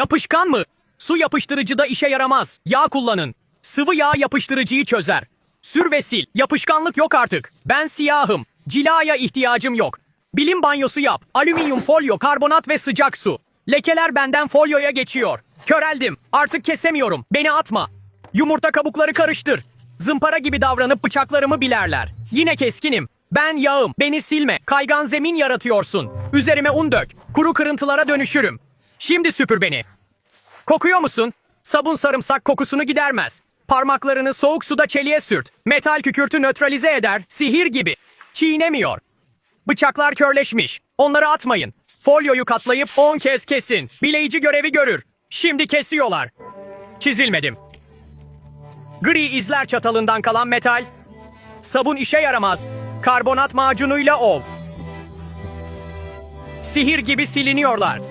Yapışkan mı? Su yapıştırıcıda işe yaramaz. Yağ kullanın. Sıvı yağ yapıştırıcıyı çözer. Sür ve sil. Yapışkanlık yok artık. Ben siyahım. Cilaya ihtiyacım yok. Bilim banyosu yap. Alüminyum folyo, karbonat ve sıcak su. Lekeler benden folyoya geçiyor. Köreldim. Artık kesemiyorum. Beni atma. Yumurta kabukları karıştır. Zımpara gibi davranıp bıçaklarımı bilerler. Yine keskinim. Ben yağım. Beni silme. Kaygan zemin yaratıyorsun. Üzerime un dök. Kuru kırıntılara dönüşürüm. Şimdi süpür beni. Kokuyor musun? Sabun sarımsak kokusunu gidermez. Parmaklarını soğuk suda çeliğe sürt. Metal kükürtü nötralize eder. Sihir gibi. Çiğnemiyor. Bıçaklar körleşmiş. Onları atmayın. Folyoyu katlayıp 10 kez kesin. Bileyici görevi görür. Şimdi kesiyorlar. Çizilmedim. Gri izler çatalından kalan metal. Sabun işe yaramaz. Karbonat macunuyla ol. Sihir gibi siliniyorlar.